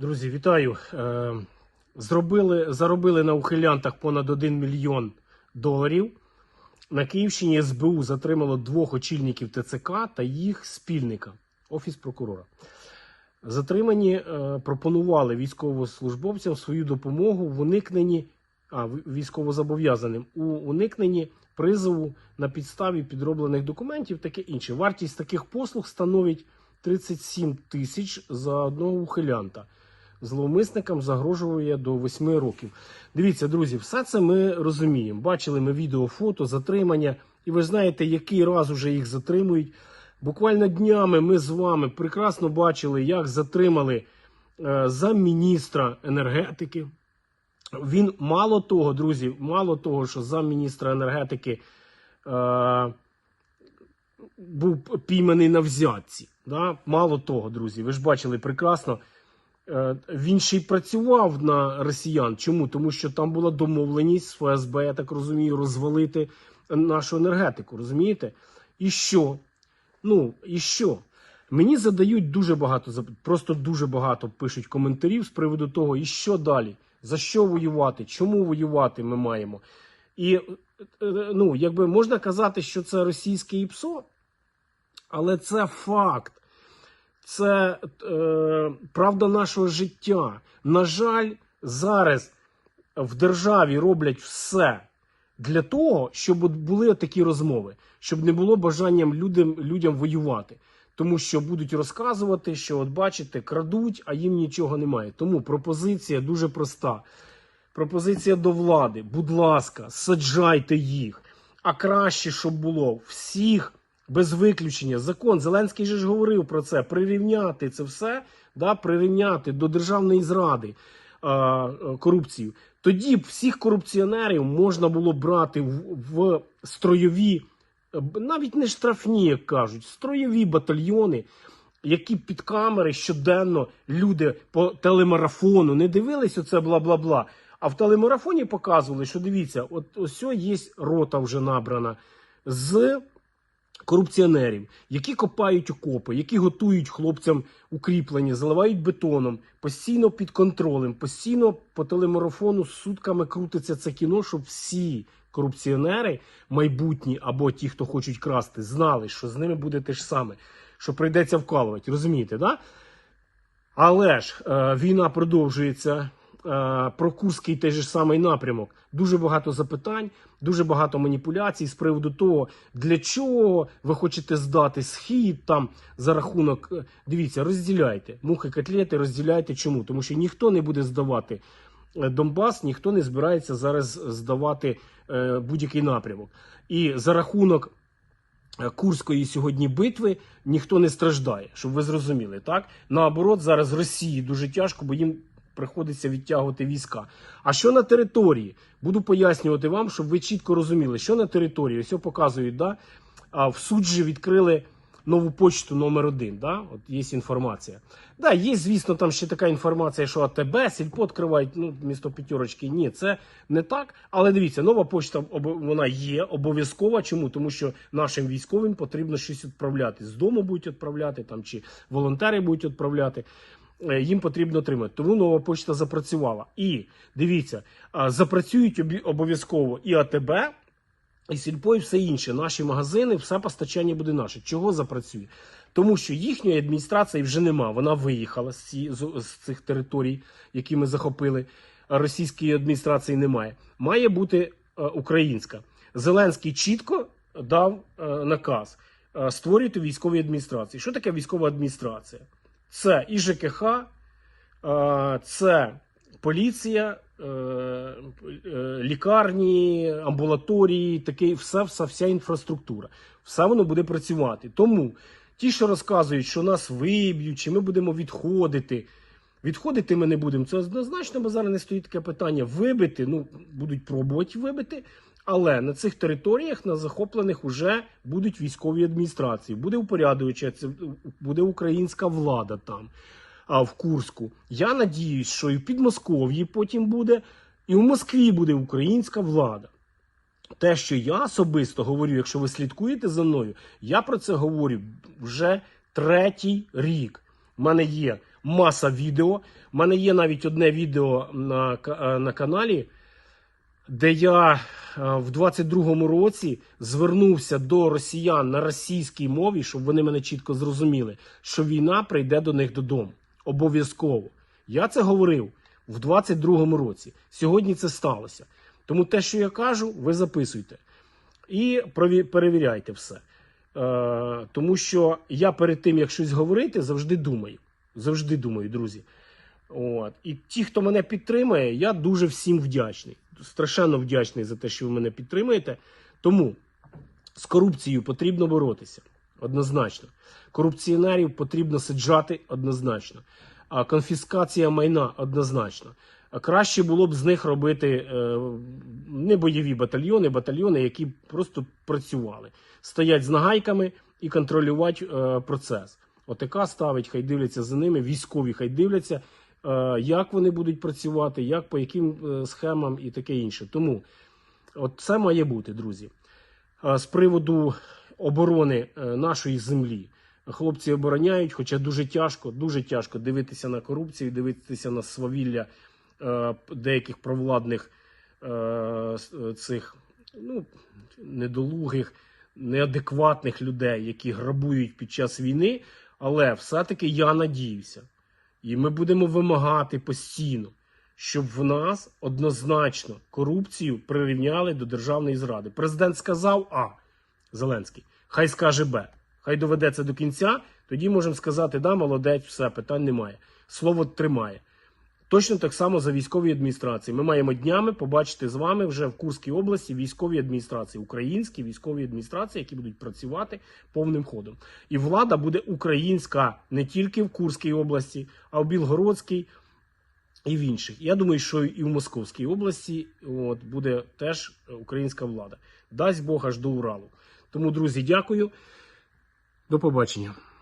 Друзі, вітаю. Е, Зробили, заробили на ухилянтах понад 1 мільйон доларів. На Київщині СБУ затримало двох очільників ТЦК та їх спільника, Офіс прокурора. Затримані е, пропонували військовослужбовцям свою допомогу в уникненні а, військовозобов'язаним у уникненні призову на підставі підроблених документів, таке інше. Вартість таких послуг становить 37 тисяч за одного ухилянта. Зловмисникам загрожує до 8 років. Дивіться, друзі, все це ми розуміємо. Бачили ми відео, фото, затримання, і ви знаєте, який раз уже їх затримують. Буквально днями ми з вами прекрасно бачили, як затримали е, замміністра енергетики. Він мало того, друзі, мало того, що замміністра енергетики е, був пійманий на взятці. Да? Мало того, друзі, ви ж бачили прекрасно. Е, Він ще й працював на росіян. Чому? Тому що там була домовленість з ФСБ, я так розумію, розвалити нашу енергетику. Розумієте? І що? Ну, і що? Мені задають дуже багато просто дуже багато пишуть коментарів з приводу того, і що далі? За що воювати? Чому воювати ми маємо? І е, е, ну, якби можна казати, що це російське ІПСО, але це факт. Це е, правда нашого життя. На жаль, зараз в державі роблять все для того, щоб були такі розмови, щоб не було бажанням людям, людям воювати. Тому що будуть розказувати, що от бачите, крадуть, а їм нічого немає. Тому пропозиція дуже проста. Пропозиція до влади. Будь ласка, саджайте їх. А краще, щоб було всіх без виключення. Закон Зеленський же ж говорив про це. Прирівняти це все, да, прирівняти до державної зради е, е, корупцію. Тоді б всіх корупціонерів можна було брати в, в строєві, е, навіть не штрафні, як кажуть, строєві батальйони, які під камери щоденно люди по телемарафону не дивились оце бла-бла-бла. А в телемарафоні показували, що дивіться, от ось є рота вже набрана з корупціонерів, які копають окопи, які готують хлопцям укріплення, заливають бетоном, постійно під контролем, постійно по телемарафону сутками крутиться це кіно, щоб всі корупціонери, майбутні або ті, хто хочуть красти, знали, що з ними буде те ж саме, що прийдеться вкалувати. Розумієте, да? Але ж е, війна продовжується. Е, про Курський той же самий напрямок. Дуже багато запитань, дуже багато маніпуляцій з приводу того, для чого ви хочете здати схід там за рахунок. е, Дивіться, розділяйте мухи котлети, розділяйте. Чому? Тому що ніхто не буде здавати е, Донбас, ніхто не збирається зараз здавати будь-який напрямок. І за рахунок Курської сьогодні битви ніхто не страждає, щоб ви зрозуміли. Так наоборот, зараз Росії дуже тяжко, бо їм приходиться відтягувати війська. А що на території? Буду пояснювати вам, щоб ви чітко розуміли, що на території. Ось показують, да? а в суджі відкрили нову почту номер один. Да? От є інформація. Да, є, звісно, там ще така інформація, що АТБ, сільпо відкривають, ну, місто п'ятерочки. Ні, це не так. Але дивіться, нова почта вона є обов'язкова. Чому? Тому що нашим військовим потрібно щось відправляти. З дому будуть відправляти, там, чи волонтери будуть відправляти. Е, Їм потрібно отримати. Тому нова почта запрацювала. І дивіться, запрацюють обов'язково і АТБ, і сільпо, і все інше. Наші магазини, все постачання буде наше. Чого запрацює? Тому що їхньої адміністрації вже нема. Вона виїхала з, ці, з, цих територій, які ми захопили. Російської адміністрації немає. Має бути е, українська. Зеленський чітко дав е, наказ е, створюйте військові адміністрації. Що таке військова адміністрація? Це і ЖКХ, е, це поліція, е, е, лікарні, амбулаторії, таке, все, все, вся інфраструктура. Все воно буде працювати. Тому ті, що розказують, що нас виб'ють, чи ми будемо відходити. Відходити ми не будемо. Це однозначно, бо зараз не стоїть таке питання. Вибити, ну, будуть пробувати вибити. Але на цих територіях, на захоплених, вже будуть військові адміністрації, буде упорядуюча, буде українська влада там, а в Курську. Я надіюсь, що і в Підмосков'ї потім буде, і в Москві буде українська влада. Те, що я особисто говорю, якщо ви слідкуєте за мною, я про це говорю вже третій рік. У мене є маса відео. У мене є навіть одне відео на, на каналі, де я е, в 22-му році звернувся до росіян на російській мові, щоб вони мене чітко зрозуміли, що війна прийде до них додому. Обов'язково. Я це говорив в 22-му році. Сьогодні це сталося. Тому те, що я кажу, ви записуйте і перевіряйте все. Е, тому що я перед тим, як щось говорити, завжди думаю. Завжди думаю, друзі. От. І ті, хто мене підтримує, я дуже всім вдячний. Страшенно вдячний за те, що ви мене підтримуєте. Тому з корупцією потрібно боротися однозначно. Корупціонерів потрібно саджати однозначно. А конфіскація майна однозначно. А краще було б з них робити е, не бойові батальйони, батальйони, які просто працювали, стоять з нагайками і контролювати е, процес. ОТК ставить, хай дивляться за ними, військові хай дивляться, як вони будуть працювати, як по яким е, схемам і таке інше. Тому от це має бути, друзі. Е, З приводу оборони е, нашої землі. Хлопці обороняють, хоча дуже тяжко, дуже тяжко дивитися на корупцію, дивитися на свавілля е, деяких провладних е, е, цих ну, недолугих, неадекватних людей, які грабують під час війни. Але все-таки я надіюся, і ми будемо вимагати постійно, щоб в нас однозначно корупцію прирівняли до державної зради. Президент сказав А. Зеленський. Хай скаже Б. Хай доведе це до кінця. Тоді можемо сказати, да, молодець, все, питань немає. Слово тримає. Точно так само за військові адміністрації. Ми маємо днями побачити з вами вже в Курській області військові адміністрації, українські військові адміністрації, які будуть працювати повним ходом. І влада буде українська не тільки в Курській області, а в Білгородській і в інших. Я думаю, що і в Московській області от, буде теж українська влада. Дасть Бог аж до Уралу. Тому, друзі, дякую. До побачення.